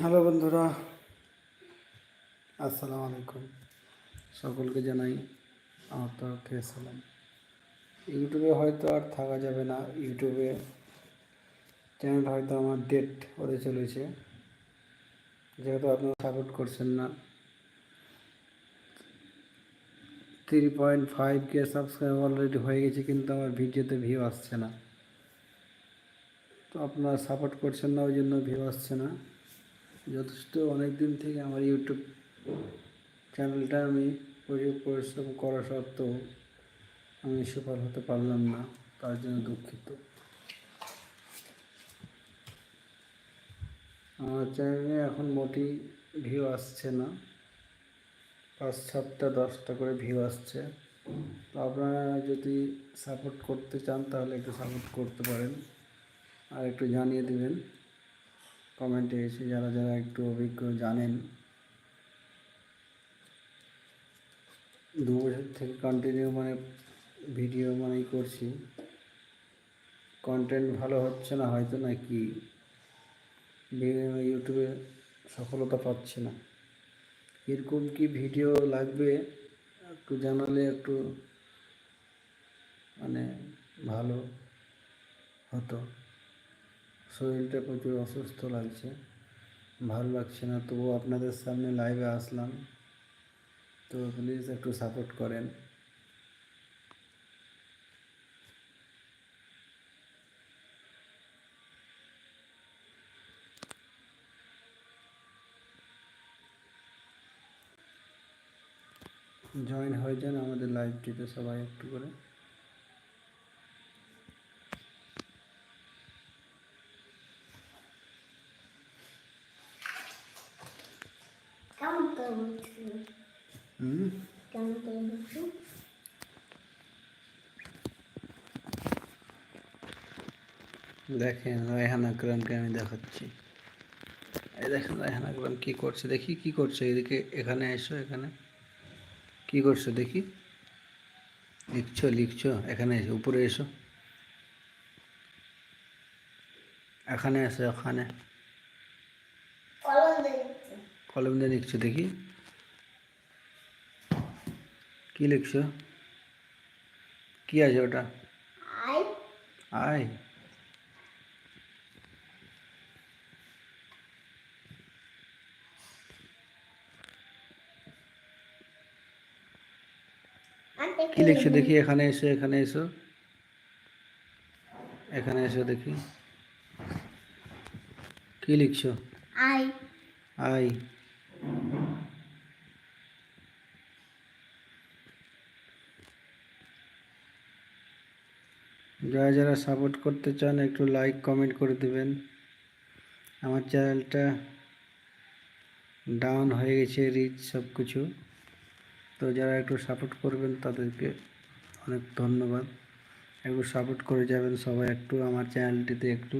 Hello বন্ধুরা, আসসালামু আলাইকুম। সকলকে জানাই আমার তরফ থেকে সালাম। ইউটিউবে হয়তো আর থাকা যাবে না, ইউটিউবে চ্যানেল হয়তো আমার ডেট হতে চলেছে। যেহেতু আপনারা সাপোর্ট করছেন না থ্রি পয়েন্ট ফাইভ কে সাবস্ক্রাইব অলরেডি হয়ে গেছে, কিন্তু আমার ভিডিওতে ভিউ আসছে না। তো আপনারা সাপোর্ট করছেন না, ওই জন্য ভিউ আসছে না। যথেষ্ট অনেক দিন থেকে আমার ইউটিউব চ্যানেলটা আমি পরিশ্রম করা সত্ত্বেও আমি সফল হতে পারলাম না, তার জন্য দুঃখিত। আমার চ্যানেলে এখন মোটেই ভিউ আসছে না। পাঁচ সাতটা, দশটা করে ভিউ আসছে। তো আপনারা যদি সাপোর্ট করতে চান তাহলে একটু সাপোর্ট করতে পারেন। আর একটু জানিয়ে দিবেন। কমেন্টে এসে যারা যারা একটু অভিজ্ঞ জানেন। দু বছর থেকে কন্টিনিউ মানে ভিডিও মানেই করছি। কন্টেন্ট ভালো হচ্ছে না, হয়তো না কি ইউটিউবে সফলতা পাচ্ছে না। এরকম কি ভিডিও লাগবে একটু জানালে একটু মানে ভালো হতো। শরীরটা প্রচুর অসুস্থ লাগছে, ভালো লাগছে না, তবুও আপনাদের সামনে লাইভে আসলাম। তো প্লিজ একটু সাপোর্ট করেন। জয়েন হয়ে যান আমাদের লাইভটিতে সবাই একটু করে কেমন করে বুঝছি হুম কেমন করে বুঝছি দেখেন রায়হান আকরামকে আমি দেখাচ্ছি। এই দেখেন রায়হান আকরাম কী করছে? দেখি কি করছে এদিকে এখানে এসো এখানে। কি করছ দেখি? লিখছো লিখছো এখানে এসো উপরে এসো। এখানে এসো এখানে। কলম দিয়ে লিখছো। দেখি। কি লিখছো? কি আছে ওটা? আই। আয় কি লিখছো দেখি এখানে এসো এখানে এসো। এখানে এসো দেখি। কি লিখছো? আই। আই। যারা যারা সাপোর্ট করতে চান একটু লাইক কমেন্ট করে দেবেন। আমার চ্যানেলটা ডাউন হয়ে গেছে রিচ সব কিছু তো যারা একটু সাপোর্ট করবেন, তাদেরকে অনেক ধন্যবাদ। একটু সাপোর্ট করে যাবেন সবাই একটু। আমার চ্যানেলটিতে একটু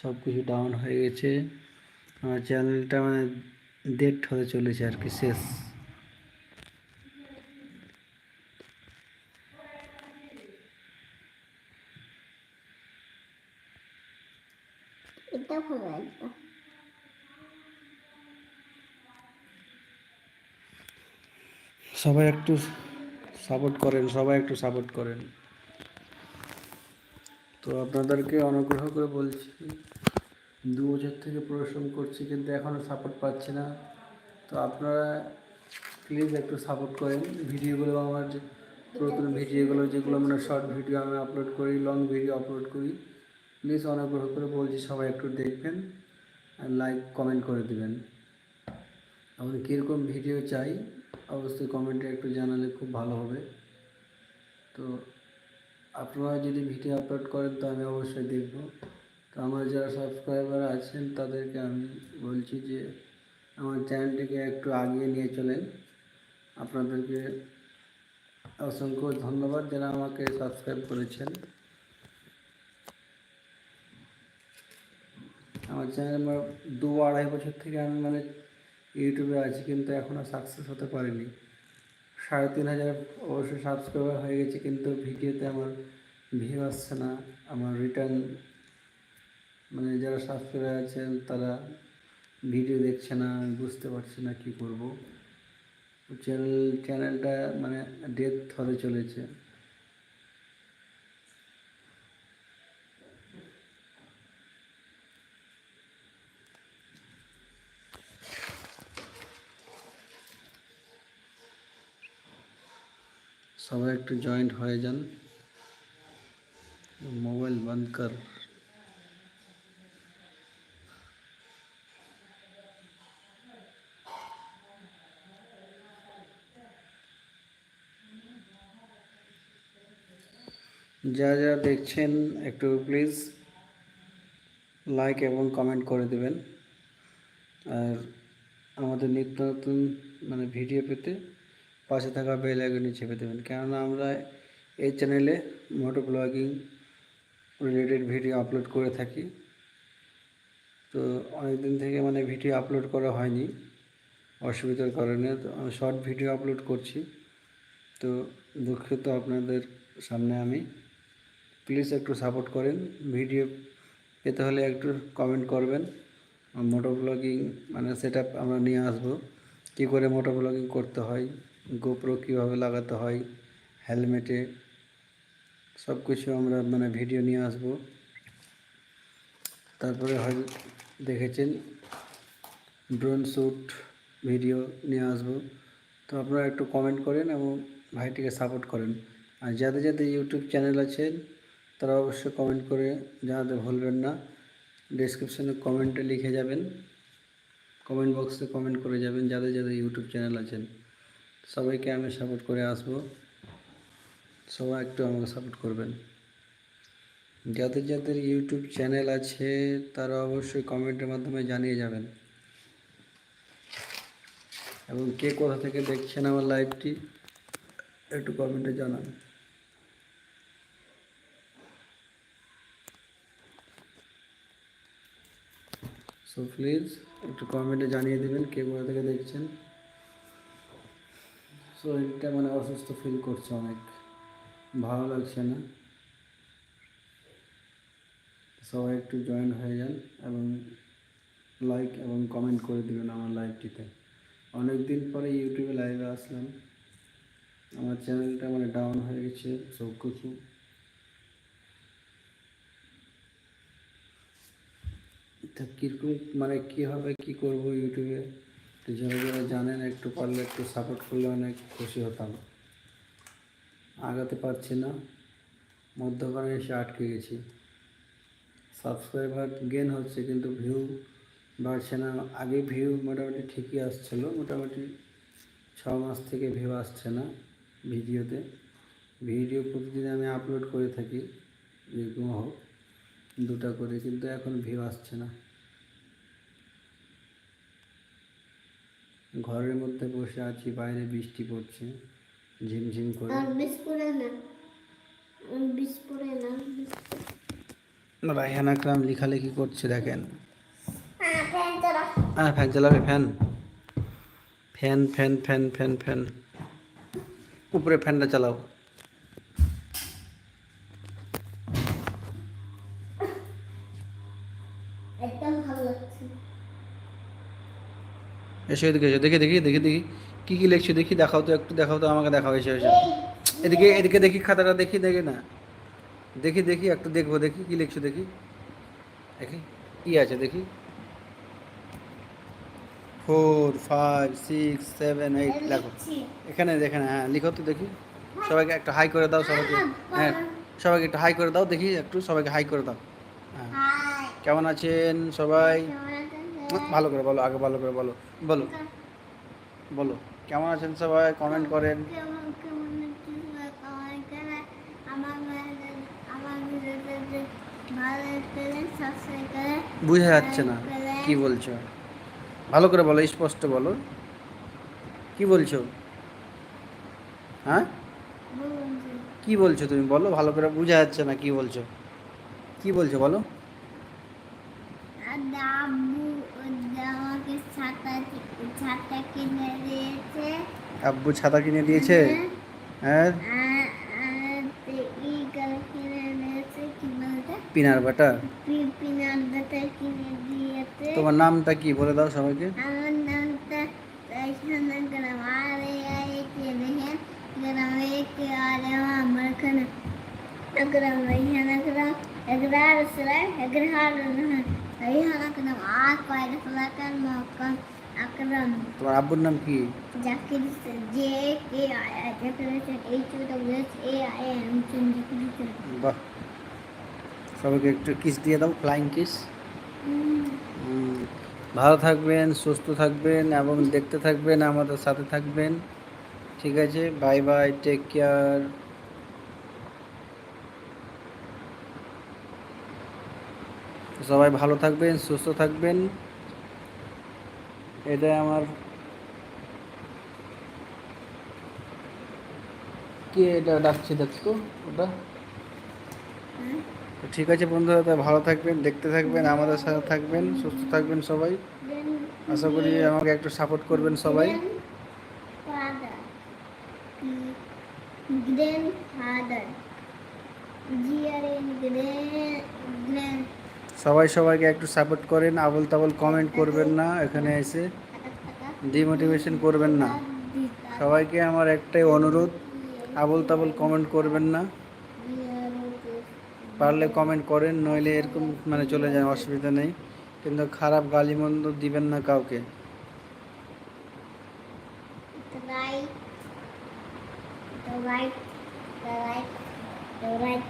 সব কিছু ডাউন হয়ে গেছে। আমার চ্যানেলটা মানে ডেট হতে চলেছে আর কি, শেষ। এটা ভালো সবাই একটু সাপোর্ট করেন, সবাই একটু সাপোর্ট করেন। তো আপনাদেরকে অনুগ্রহ করে বলছি, দু বছর থেকে পরিশ্রম করছি কিন্তু এখনও সাপোর্ট পাচ্ছি না। তো আপনারা প্লিজ একটু সাপোর্ট করেন। ভিডিওগুলো আমার যে পুরাতন ভিডিওগুলো, যেগুলো মানে শর্ট ভিডিও আমি আপলোড করি লং ভিডিও আপলোড করি প্লিজ অনুগ্রহ করে বলছি, সবাই একটু দেখবেন আর লাইক কমেন্ট করে দেবেন। আমাদের কীরকম ভিডিও চাই? অবশ্যই কমেন্টে একটু জানালে খুব ভালো হবে। তো আপনারা যদি ভিডিও আপলোড করেন তো আমি অবশ্যই দেখব। তো আমার যারা সাবস্ক্রাইবার আছেন তাদেরকে আমি বলছি যে আমার চ্যানেলটিকে একটু আগিয়ে নিয়ে চলেন। আপনাদেরকে অসংখ্য ধন্যবাদ যারা আমাকে সাবস্ক্রাইব করেছেন। আমার চ্যানেল আমার দু আড়াই বছর থেকে আমি মানে ইউটিউবে আছি, কিন্তু এখনও সাকসেস হতে পারিনি। সাড়ে তিন হাজার অবশ্যই সাবস্ক্রাইবার হয়ে গেছে, কিন্তু ভিডিওতে আমার ভিউ আসছে না। আমার রিটার্ন মানে যারা সাবস্ক্রাইবার আছেন, তারা ভিডিও দেখছে না, আমি বুঝতে পারছি না কী করব। চ্যানেল চ্যানেলটা মানে ডেথ ধরে চলেছে। সবাই একটু জয়েন্ট হয়ে যান। মোবাইল বন্ধ কর। যারা যারা দেখছেন একটু প্লিজ লাইক এবং কমেন্ট করে দেবেন। আর আমাদের নিত্য নতুন মানে ভিডিও পেতে পাশে থাকা বেল আইকনে চেপে দেবেন। কেননা আমরা এই চ্যানেলে মোটো ব্লগিং রিলেটেড ভিডিও আপলোড করে থাকি। তো অনেক দিন থেকে মানে ভিডিও আপলোড করা হয়নি, অসুবিধার কারণে তো আমি শর্ট ভিডিও আপলোড করছি। তো দুঃখিত আপনাদের সামনে আমি। প্লিজ একটু সাপোর্ট করেন ভিডিও পেতে হলে একটু কমেন্ট করবেন। মোটো ব্লগিং মানে সেট আমরা নিয়ে আসব। কী করে মোটো ব্লগিং করতে হয় গোপ্রো কীভাবে লাগাতে হয়, হেলমেটে সব কিছু আমরা মানে ভিডিও নিয়ে আসব। তারপরে হয় দেখেছেন ড্রোন শ্যুট ভিডিও নিয়ে আসব। তো আপনারা একটু কমেন্ট করেন এবং ভাইটিকে সাপোর্ট করেন। আর যাদের যাদের ইউটিউব চ্যানেল আছে, তারা অবশ্যই কমেন্ট করে জানাতে ভুলবেন না। ডিসক্রিপশানে কমেন্টে লিখে যাবেন। কমেন্ট বক্সে কমেন্ট করে যাবেন যাদের যাদের ইউটিউব চ্যানেল আছেন। সবাইকে আমি সাপোর্ট করে আসব। সবাই একটু আমাকে সাপোর্ট করবেন। যাদের যাদের ইউটিউব চ্যানেল আছে, তারা অবশ্যই কমেন্টের মাধ্যমে জানিয়ে যাবেন। এবং কে কোথা থেকে দেখছেন আমার লাইভটি একটু কমেন্টে জানান। সো প্লিজ একটু কমেন্টে জানিয়ে দেবেন কে কোথা থেকে দেখছেন। শরীরটা মানে অসুস্থ ফিল করছে অনেক। ভালো লাগছে না। সবাই একটু জয়েন হয়ে যান এবং লাইক এবং কমেন্ট করে দিবেন আমার লাইভটিতে অনেক দিন পরে ইউটিউবে লাইভে আসলাম। আমার চ্যানেলটা মানে ডাউন হয়ে গেছে সব কিছু তা কীরকম মানে কীভাবে কী করব ইউটিউবে যারা যারা জানেন, একটু পারলে একটু সাপোর্ট করলে অনেক খুশি হতাম। আগাতে পারছি না। মধ্যখানে এসে আটকে গেছি। সাবস্ক্রাইবার গেন হচ্ছে, কিন্তু ভিউ বাড়ছে না। আগে ভিউ মোটামুটি ঠিকই আসছিল। মোটামুটি ছ মাস থেকে ভিউ আসছে না ভিডিওতে। ভিডিও প্রতিদিন আমি আপলোড করে থাকি যেরকম হোক, দুটা করে, কিন্তু এখন ভিউ আসছে না। ঘরের মধ্যে বসে আছি বাইরে বৃষ্টি পড়ছে ঝিমঝিম করে। না? রায়হান আকরাম লেখালেখি করছে দেখেন। হ্যাঁ হ্যাঁ ফ্যান চালাবে fan? Fan fan fan fan fan. উপরে ফ্যানটা চালাও একদম ভালো লাগছে এসো এদিকে এসে দেখি দেখি দেখি দেখি। কী কী লিখছো? দেখি দেখাও তো একটু দেখাও তো আমাকে দেখাও এসে এসে। এদিকে এদিকে দেখি খাতাটা দেখি দেখি না। দেখি দেখি একটু দেখব দেখি কী লিখছো দেখি। দেখি কী আছে দেখি। Four five six seven eight লেখো। এখানে এখানে হ্যাঁ লিখো তো দেখি। সবাইকে একটা হাই করে দাও সবাইকে। হ্যাঁ সবাইকে একটু হাই করে দাও দেখি একটু সবাইকে হাই করে দাও। হ্যাঁ। কেমন আছেন সবাই? ভালো করে বলো, আগে ভালো করে বলো। বলো। বলো। কেমন আছেন সবাই? কমেন্ট করেন। বুঝা যাচ্ছে না। কি বলছো? ভালো করে বলো, স্পষ্ট বলো। কি বলছো? হ্যাঁ? কি বলছো তুমি? বলো, ভালো করে বোঝা যাচ্ছে না কি বলছো। কি বলছো বলো? ছাতা ছাতা কিনে দিয়েছে আব্বু ছাতা কিনে দিয়েছে হ্যাঁ আর আর ই গাল কিনে দিয়েছে কি বলতে পিনার বাটা পিনার বাটার কিনে দিয়েছে তোমার নামটা কি বলে দাও সবাইকে আমার নামটা এখানে গ্রাম আর একে দেখেন গ্রামে একে আর আমার এখানে গ্রাম এখানে গ্রাম এগ্রার সরাই এগ্রার এখানে গ্রাম আর কয়টা ফলাকার মক্কান আকরাম তোমার আব্বুর নাম কি? Zakir J K I Zakir H O W S A I M Chandrapur বাহ। সবাইকে একটু কিস দিয়ে দাও ফ্লাইং কিস ভালো থাকবেন সুস্থ থাকবেন এবং দেখতে থাকবেন আমাদের সাথে থাকবেন। ঠিক আছে বাই বাই টেক কেয়ার সবাই ভালো থাকবেন সুস্থ থাকবেন। এটা আমার কে এটা ডাকছে দেখতো ওটা তো ঠিক আছে বন্ধুরা তাই ভালো থাকবেন দেখতে থাকবেন আমাদের সাথে থাকবেন সুস্থ থাকবেন সবাই আশা করি আমাকে একটু সাপোর্ট করবেন সবাই Father. Grandfather. G-R-A-N, grand- grand- সবাই সবাইকে একটু সাপোর্ট করেন আবল তাবল কমেন্ট করবেন না এখানে এসে ডিমোটিভেশন করবেন না। সবাইকে আমার একটাই অনুরোধ আবল তাবল কমেন্ট করবেন না। পারলে কমেন্ট করেন নইলে এরকম মানে চলে যায় অসুবিধা নেই। কিন্তু খারাপ গালিমন্দ দিবেন না কাউকে। The right, the right, the right,